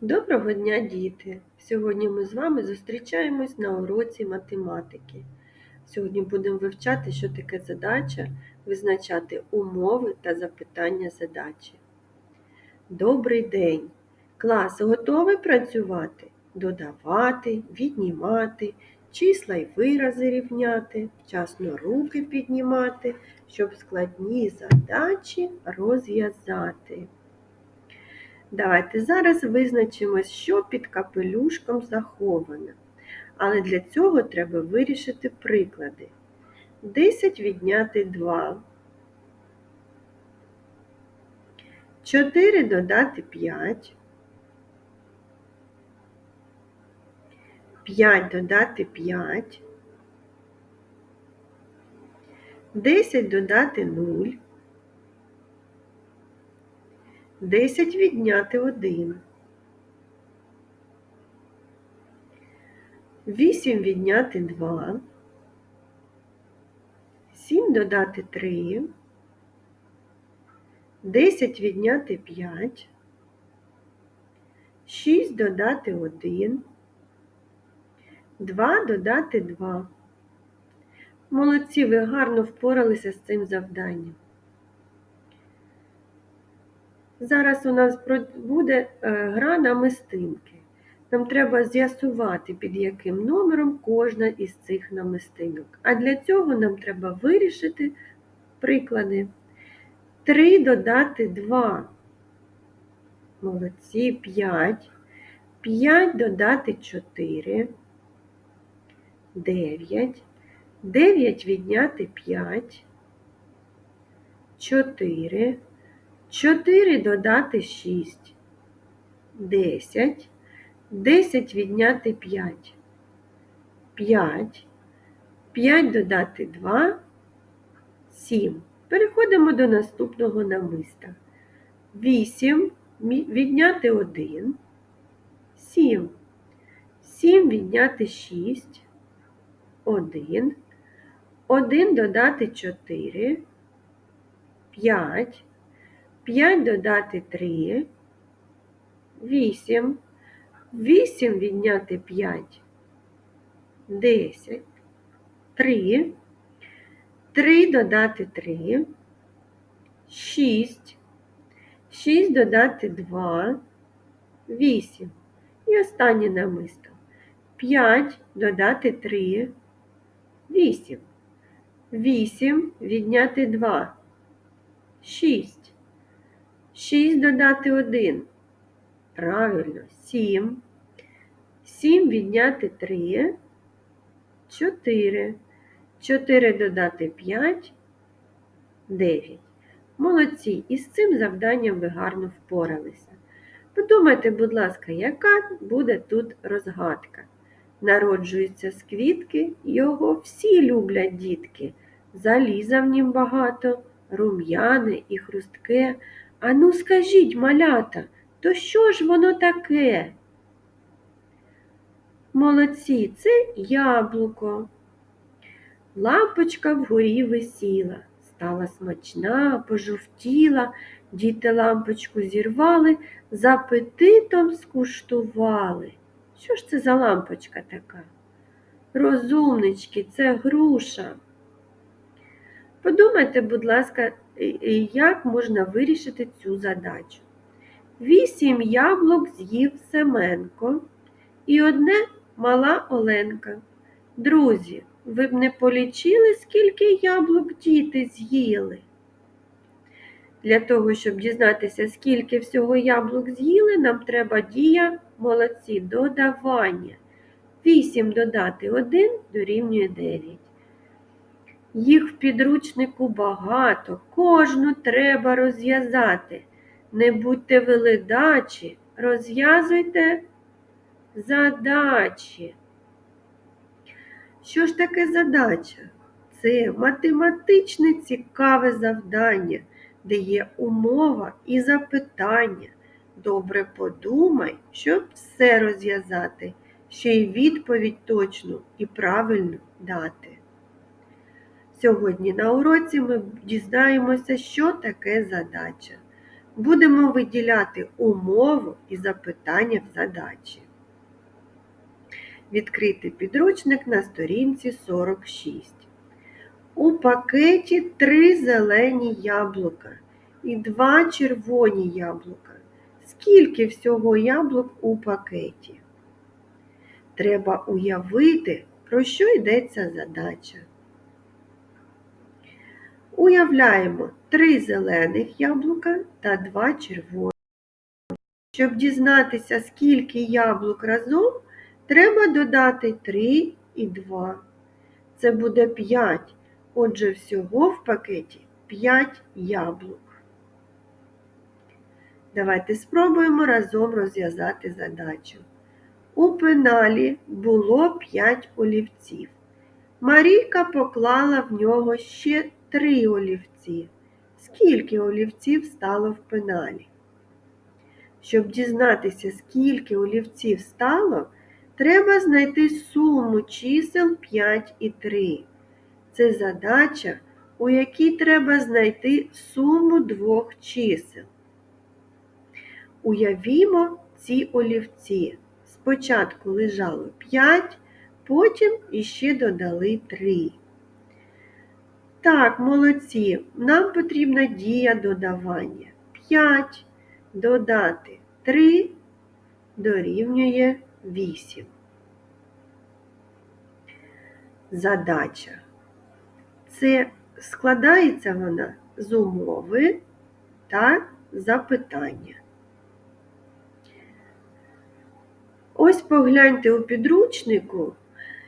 Доброго дня, діти! Сьогодні ми з вами зустрічаємось на уроці математики. Сьогодні будемо вивчати, що таке задача, визначати умови та запитання задачі. Добрий день! Клас готовий працювати, додавати, віднімати, числа й вирази рівняти, вчасно руки піднімати, щоб складні задачі розв'язати. Давайте зараз визначимось, що під капелюшком заховано. Але для цього треба вирішити приклади. 10 відняти 2. 4 додати 5. 5 додати 5. 10 додати 0. 10 відняти 1. 8 відняти 2. 7 додати 3. 10 відняти 5. 6 додати 1. 2 додати 2. Молодці, ви гарно впоралися з цим завданням. Зараз у нас буде е, гра на мистинки. Нам треба з'ясувати, під яким номером кожна із цих намистинок. А для цього нам треба вирішити приклади. 3 додати 2. Молодці 5. 5 додати 4. 9. 9 відняти 5. 4. 4 додати 6. 10. 10 відняти 5. 5. 5 додати 2. 7. Переходимо до наступного намиста. 8 відняти 1. 7. 7 відняти 6. 1. 1 додати 4. 5. 5 додати 3, 8, 8 відняти 5, 10, 3, 3 додати 3, 6, 6 додати 2, 8. І останнє намисто. 5 додати 3, 8. 8 відняти 2, 6. 6 додати 1. Правильно, 7. 7 відняти 3. 4. 4 додати 5. 9. Молодці. І з цим завданням ви гарно впоралися. Подумайте, будь ласка, яка буде тут розгадка? Народжується з квітки, його всі люблять дітки. Заліза в нім багато, рум'яне і хрустке. Ану, скажіть, малята, то що ж воно таке? Молодці, це яблуко. Лампочка вгорі висіла, стала смачна, пожовтіла, діти лампочку зірвали, з апетитом скуштували. Що ж це за лампочка така? Розумнички, це груша. Подумайте, будь ласка, як можна вирішити цю задачу. Вісім яблук з'їв Семенко і одне мала Оленка. Друзі, ви б не полічили, скільки яблук діти з'їли? Для того, щоб дізнатися, скільки всього яблук з'їли, нам треба дія молодці додавання. 8 додати 1 дорівнює 9. Їх в підручнику багато, кожну треба розв'язати. Не будьте велидачі, розв'язуйте задачі. Що ж таке задача? Це математичне цікаве завдання, де є умова і запитання. Добре подумай, щоб все розв'язати, ще й відповідь точну і правильну дати. Сьогодні на уроці ми дізнаємося, що таке задача. будемо виділяти умову і запитання в задачі. Відкрити підручник на сторінці 46. У пакеті три зелені яблука і два червоні яблука. Скільки всього яблук у пакеті? Треба уявити, про що йдеться задача. Уявляємо три зелених яблука та два червоних. Щоб дізнатися, скільки яблук разом, треба додати 3 і 2. Це буде 5. Отже, всього в пакеті 5 яблук. Давайте спробуємо разом розв'язати задачу. У пеналі було 5 олівців. Марійка поклала в нього ще 3 олівці. Скільки олівців стало в пеналі? Щоб дізнатися, скільки олівців стало, треба знайти суму чисел 5 і 3. Це задача, у якій треба знайти суму двох чисел. Уявімо ці олівці. Спочатку лежало 5, потім іще додали 3. Так, молодці, нам потрібна дія додавання. 5 додати 3 дорівнює 8. Задача. Це складається вона з умови та запитання. Ось погляньте у підручнику,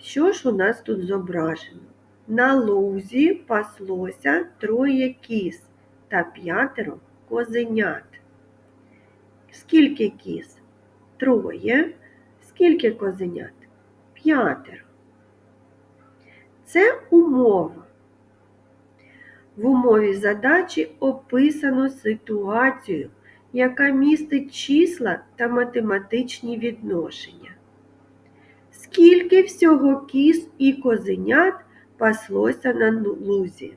що ж у нас тут зображено. На лузі паслося троє кіз та п'ятеро козенят. Скільки кіз? Троє. Скільки козенят? П'ятеро. Це умова. В умові задачі описано ситуацію, яка містить числа та математичні відношення. Скільки всього кіз і козенят паслося на лузі?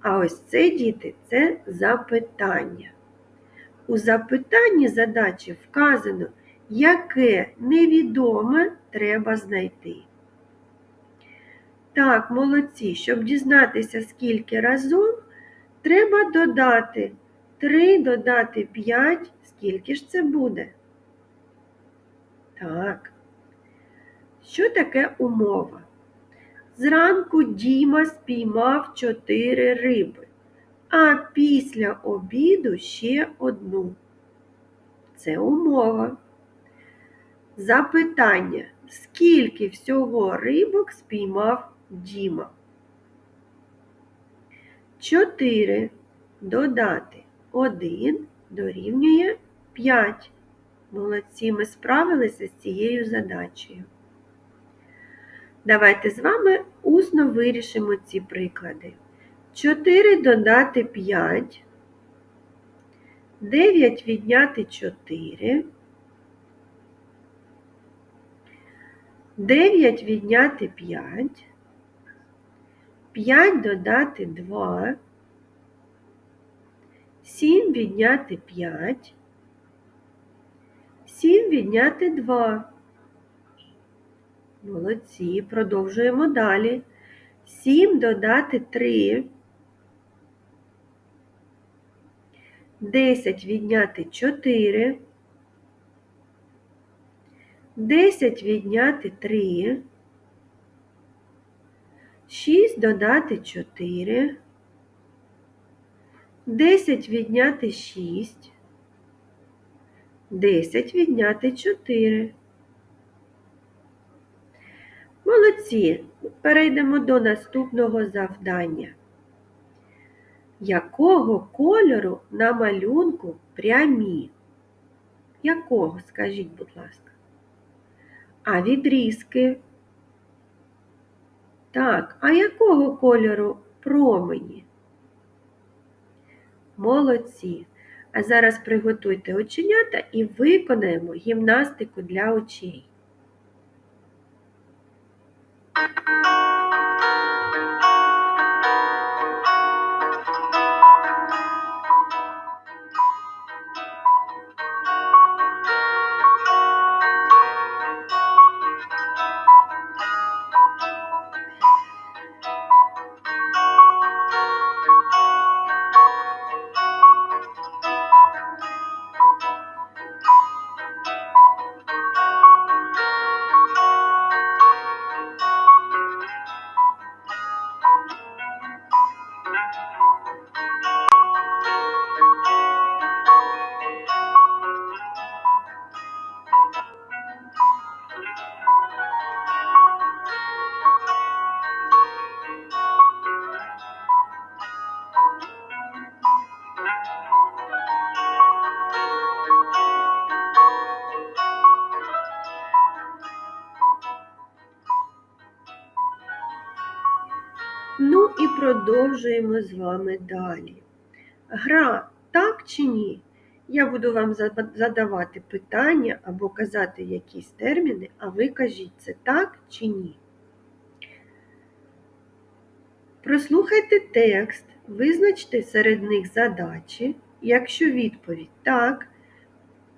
А ось це, діти, це запитання. У запитанні задачі вказано, яке невідоме треба знайти. Так, молодці, щоб дізнатися, скільки разом, треба додати 3 додати 5, скільки ж це буде? Так. Що таке умова? Зранку Діма спіймав 4 риби, а після обіду ще одну. Це умова. Запитання, скільки всього рибок спіймав Діма? 4 додати 1 дорівнює 5. Молодці, ми справилися з цією задачею. Давайте з вами усно вирішимо ці приклади. 4 додати 5, 9 відняти 4, 9 відняти 5, 5 додати 2, 7 відняти 5, 7 відняти 2. Молодці, продовжуємо далі. 7 додати 3, 10 відняти 4, 10 відняти 3, 6 додати 4, 10 відняти 6, 10 відняти 4. Молодці, перейдемо до наступного завдання. Якого кольору на малюнку прямі? Якого, скажіть, будь ласка? А відрізки? Так, а якого кольору промені? Молодці. А зараз приготуйте оченята і виконаємо гімнастику для очей. Thank you. Продовжуємо з вами далі. Гра так чи ні? Я буду вам задавати питання або казати якісь терміни, а ви кажіть, це так чи ні. Прослухайте текст, визначте серед них задачі. Якщо відповідь так,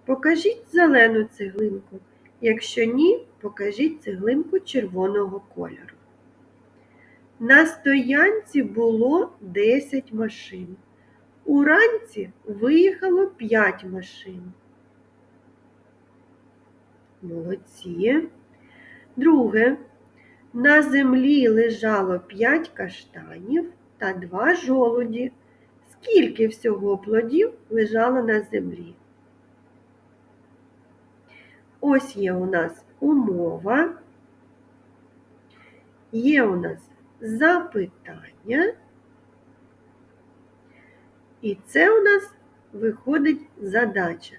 покажіть зелену цеглинку. Якщо ні, покажіть цеглинку червоного кольору. На стоянці було 10 машин. Уранці виїхало 5 машин. Молодці. Друге. На землі лежало 5 каштанів та 2 жолуді. Скільки всього плодів лежало на землі? Ось є у нас умова, є у нас запитання, і це у нас виходить задача.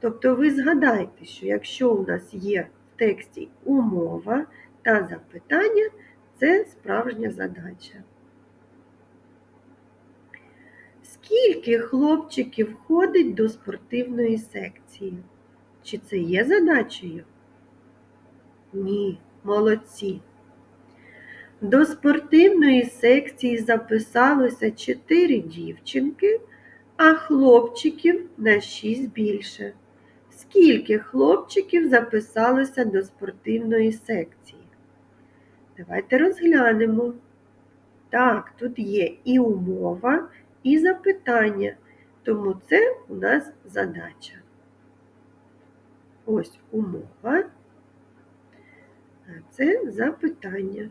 Тобто ви згадайте, що якщо у нас є в тексті умова та запитання, це справжня задача. Скільки хлопчиків входить до спортивної секції? Чи це є задачею? Ні, молодці. До спортивної секції записалося 4 дівчинки, а хлопчиків на 6 більше. Скільки хлопчиків записалося до спортивної секції? Давайте розглянемо. Так, тут є і умова, і запитання, тому це у нас задача. Ось умова, а це запитання.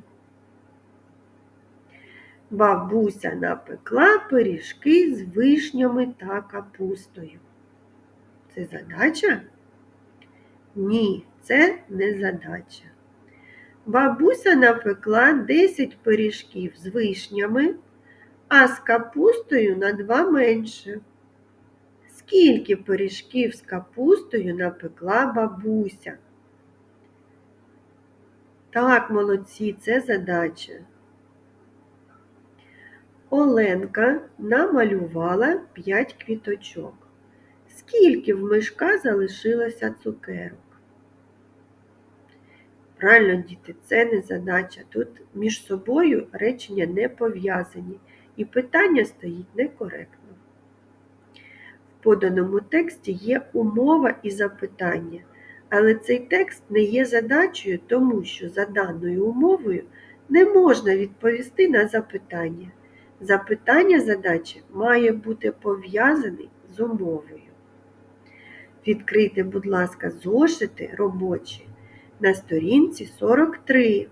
Бабуся напекла пиріжки з вишнями та капустою. Це задача? Ні, це не задача. Бабуся напекла 10 пиріжків з вишнями, а з капустою на 2 менше. Скільки пиріжків з капустою напекла бабуся? Так, молодці, це задача. Оленка намалювала 5 квіточок. Скільки в мишка залишилося цукерок? Правильно, діти, це не задача. Тут між собою речення не пов'язані і питання стоїть некоректно. В поданому тексті є умова і запитання, але цей текст не є задачею, тому що за даною умовою не можна відповісти на запитання. Запитання задачі має бути пов'язаний з умовою. Відкрийте, будь ласка, зошити робочі на сторінці 43.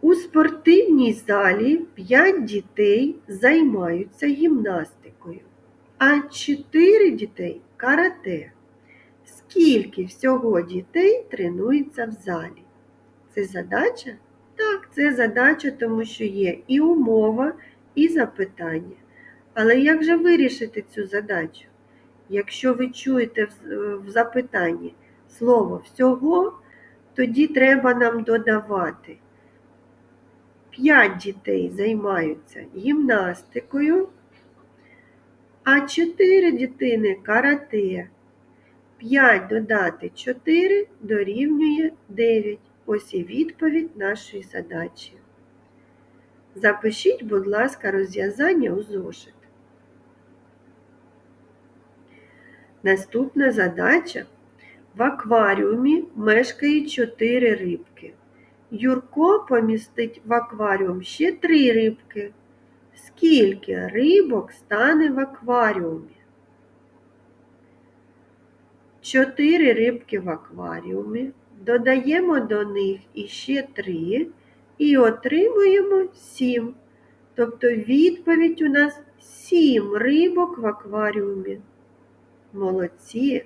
У спортивній залі 5 дітей займаються гімнастикою, а 4 дітей карате. Скільки всього дітей тренується в залі? Це задача? Так, це задача, тому що є і умова, і запитання. Але як же вирішити цю задачу? Якщо ви чуєте в- в запитанні слово всього, тоді треба нам додавати. П'ять дітей займаються гімнастикою, а чотири дитини карате. 5 додати 4 дорівнює 9. Ось і відповідь нашої задачі. Запишіть, будь ласка, розв'язання у зошит. Наступна задача. В акваріумі мешкає 4 рибки. Юрко помістить в акваріум ще 3 рибки. Скільки рибок стане в акваріумі? 4 рибки в акваріумі. Додаємо до них іще 3 і отримуємо 7. Тобто відповідь у нас 7 рибок в акваріумі. Молодці.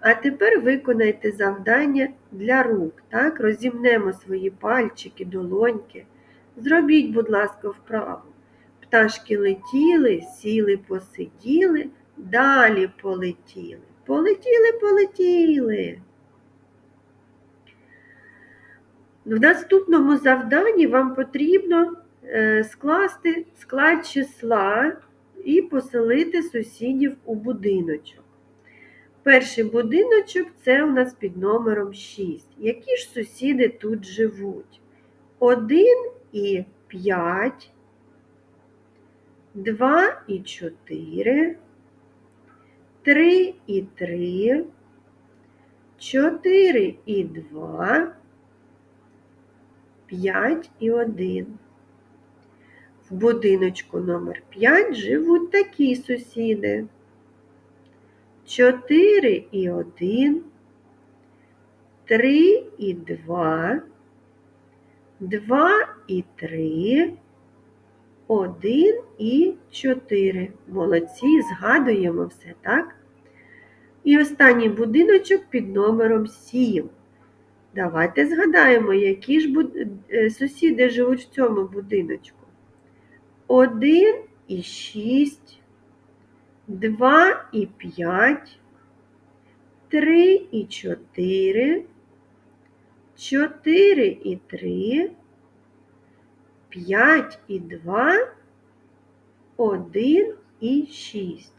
А тепер виконайте завдання для рук. Так? Розімнемо свої пальчики, долоньки. Зробіть, будь ласка, вправу. Пташки летіли, сіли, посиділи, далі полетіли. Полетіли, полетіли. В наступному завданні вам потрібно е, скласти склад числа і поселити сусідів у будиночок. Перший будиночок це у нас під номером 6. Які ж сусіди тут живуть? 1 і 5, 2 і 4, 3 і 3, 4 і 2, 5 і 1. В будиночку номер 5 живуть такі сусіди. 4 і 1, 3 і 2, 2 і 3, 1 і 4. Молодці, згадуємо все, так? І останній будиночок під номером 7. Давайте згадаємо, які ж буд... е, сусіди живуть в цьому будиночку. 1 і 6, 2 і 5, 3 і 4, 4 і 3, 5 і 2, 1 і 6.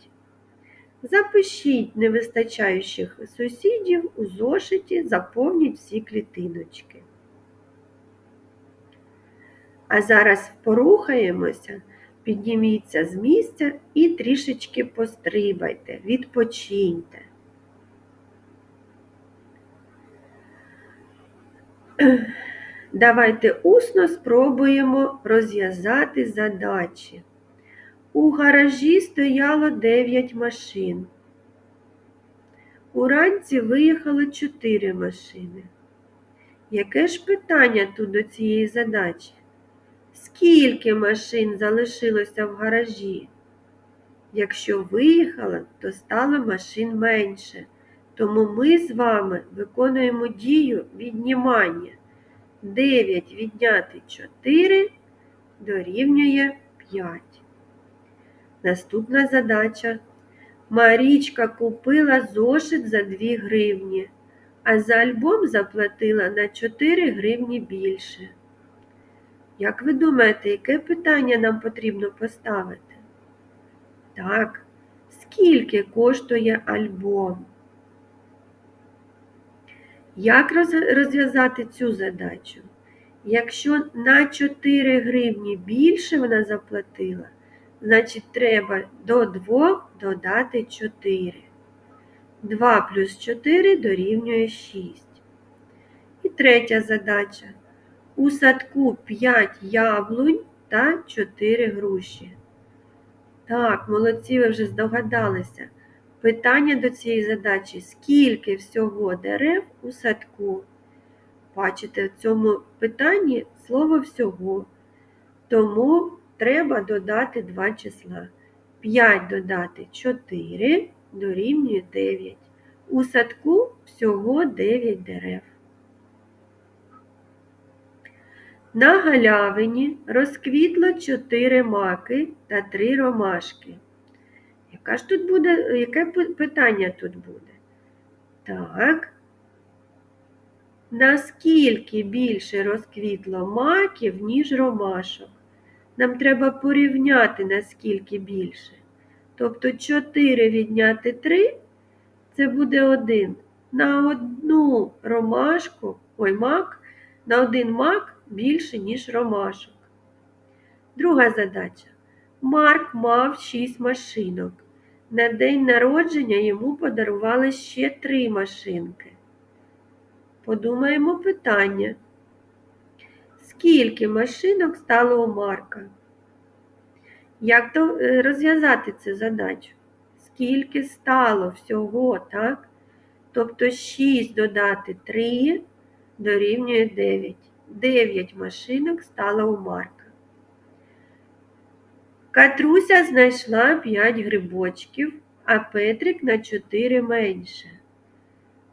Запишіть невистачаючих сусідів у зошиті, заповніть всі клітиночки. А зараз порухаємося, підніміться з місця і трішечки пострибайте, відпочиньте. Давайте усно спробуємо розв'язати задачі. У гаражі стояло 9 машин. Уранці виїхало 4 машини. Яке ж питання тут до цієї задачі? Скільки машин залишилося в гаражі? Якщо виїхало, то стало машин менше. Тому ми з вами виконуємо дію віднімання. 9 відняти 4 дорівнює 5. Наступна задача. Марічка купила зошит за 2 гривні, а за альбом заплатила на 4 гривні більше. Як ви думаєте, яке питання нам потрібно поставити? Так, скільки коштує альбом? Як розв'язати цю задачу? Якщо на 4 гривні більше вона заплатила, значить треба до 2 додати 4. 2 плюс 4 дорівнює 6. І третя задача. У садку 5 яблунь та 4 груші. Так, молодці, ви вже здогадалися. Питання до цієї задачі: скільки всього дерев у садку? Бачите, в цьому питанні слово всього. Тому треба додати два числа. 5 додати 4 дорівнює 9. У садку всього 9 дерев. На галявині розквітло 4 маки та 3 ромашки. Яка ж тут буде, яке питання тут буде? Так. Наскільки більше розквітло маків, ніж ромашок? Нам треба порівняти, наскільки більше. Тобто 4 відняти 3 це буде 1. На одну ромашку, ой, мак, на один мак більше, ніж ромашок. Друга задача. Марк мав 6 машинок. На день народження йому подарували ще 3 машинки. Подумаємо питання. Скільки машинок стало у Марка? Як то е, розв'язати цю задачу? Скільки стало всього, так? Тобто 6 додати 3 дорівнює 9. 9 машинок стало у Марка. Катруся знайшла 5 грибочків, а Петрик на 4 менше.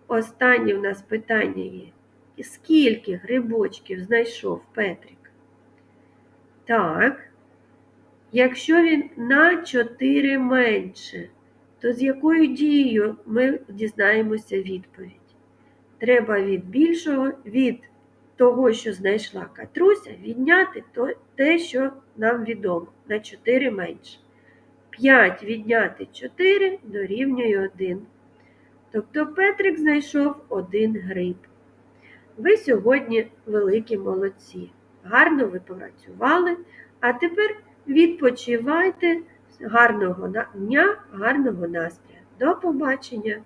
Останнє в нас питання є. Скільки грибочків знайшов Петрик? Так. Якщо він на 4 менше, то з якою дією ми дізнаємося відповідь? Треба від більшого від того, що знайшла Катруся, відняти те, що нам відомо, на 4 менше. 5 відняти 4 дорівнює 1. Тобто Петрик знайшов один гриб. Ви сьогодні великі молодці. Гарно ви попрацювали, а тепер відпочивайте. Гарного дня, гарного настрою. До побачення!